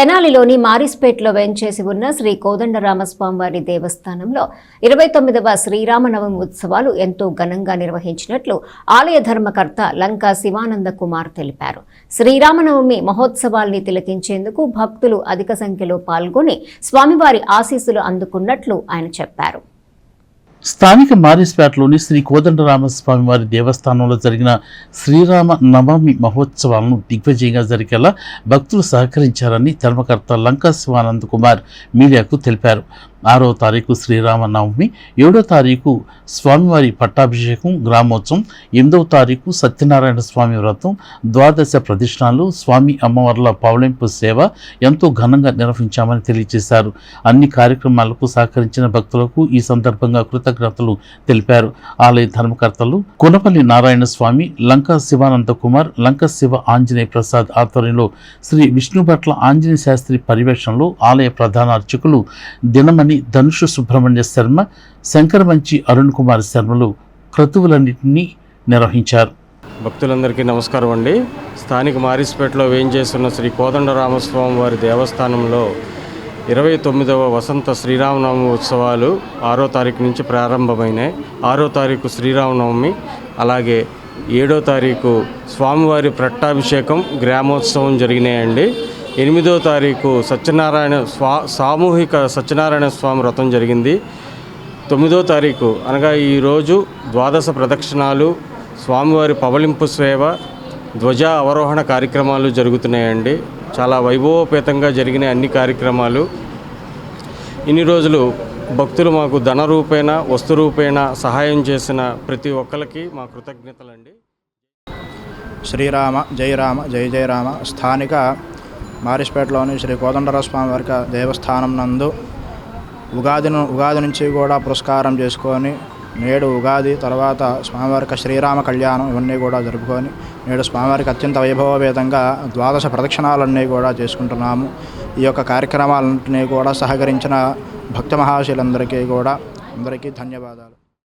తెనాలిలోని మారిస్పేట్లో వేంచేసి ఉన్న శ్రీ కోదండరామస్వామివారి దేవస్థానంలో ఇరవై తొమ్మిదవ శ్రీరామనవమి ఉత్సవాలు ఎంతో ఘనంగా నిర్వహించినట్లు ఆలయ ధర్మకర్త లంకా శివానంద కుమార్ తెలిపారు. శ్రీరామనవమి మహోత్సవాల్ని తిలకించేందుకు భక్తులు అధిక సంఖ్యలో పాల్గొని స్వామివారి ఆశీస్సులు అందుకున్నట్లు ఆయన చెప్పారు. స్థానిక మారిస్పేటలోని శ్రీ కోదండరామస్వామి వారి దేవస్థానంలో జరిగిన శ్రీరామ నవమి మహోత్సవాలను దిగ్విజయంగా జరిగేలా భక్తులు సహకరించారని ధర్మకర్త లంకా శివానంద్ కుమార్ మీడియాకు తెలిపారు. ఆరో తారీఖు శ్రీరామనవమి ఏడో తారీఖు స్వామివారి పట్టాభిషేకం గ్రామోత్సవం ఎనిమిదవ తారీఖు సత్యనారాయణ స్వామి వ్రతం ద్వాదశ ప్రదర్శనలు స్వామి అమ్మవార్ల పవళింపు సేవ ఎంతో ఘనంగా నిర్వహించామని తెలియజేశారు. అన్ని కార్యక్రమాలకు సహకరించిన భక్తులకు ఈ సందర్భంగా కృతజ్ఞతలు తెలిపారు. ఆలయ ధర్మకర్తలు కునపల్లి నారాయణ స్వామి లంక శివానంద కుమార్ లంక శివ ఆంజనేయ ప్రసాద్ ఆధ్వర్యంలో శ్రీ విష్ణుభట్ల ఆంజనేయ శాస్త్రి పర్యవేక్షణలో ఆలయ ప్రధాన అర్చకులు దినమణి ధనుషు సుబ్రహ్మణ్య శర్మ శంకరమంచి అరుణ్ కుమార్ శర్మలు క్రతువులన్నింటినీ నిర్వహించారు. భక్తులందరికీ నమస్కారం అండి. స్థానిక మారిస్పేటలో వేయించేస్తున్న శ్రీ కోదండరామస్వామి వారి దేవస్థానంలో ఇరవై తొమ్మిదవ వసంత శ్రీరామనవమి ఉత్సవాలు ఆరో తారీఖు నుంచి ప్రారంభమైనాయి. ఆరో తారీఖు శ్రీరామనవమి అలాగే ఏడో తారీఖు స్వామివారి పట్టాభిషేకం గ్రామోత్సవం జరిగినాయండి. ఎనిమిదో తారీఖు సత్యనారాయణ స్వా సామూహిక సత్యనారాయణ స్వామి వ్రతం జరిగింది. తొమ్మిదో తారీఖు అనగా ఈరోజు ద్వాదశ ప్రదక్షిణాలు స్వామివారి పవలింపు సేవ ధ్వజ అవరోహణ కార్యక్రమాలు జరుగుతున్నాయండి. చాలా వైభవోపేతంగా జరిగిన అన్ని కార్యక్రమాలు. ఇన్ని రోజులు భక్తులు మాకు ధన రూపేణ వస్తు రూపేణ సహాయం చేసిన ప్రతి ఒక్కరికి మా కృతజ్ఞతలండి. శ్రీరామ జై రామ జై జయ రామ స్థానిక మారిస్పేటలోని శ్రీ కోదండరావు స్వామి వారి దేవస్థానం నందు ఉగాదిను ఉగాది నుంచి కూడా పురస్కారం చేసుకొని నేడు ఉగాది తర్వాత స్వామివారికి శ్రీరామ కళ్యాణం ఇవన్నీ కూడా జరుపుకొని నేడు స్వామివారికి అత్యంత వైభవభేదంగా ద్వాదశ ప్రదక్షిణాలన్నీ కూడా చేసుకుంటున్నాము. ఈ యొక్క కార్యక్రమాలన్నింటినీ కూడా సహకరించిన భక్త మహాశీలందరికీ కూడా అందరికీ ధన్యవాదాలు.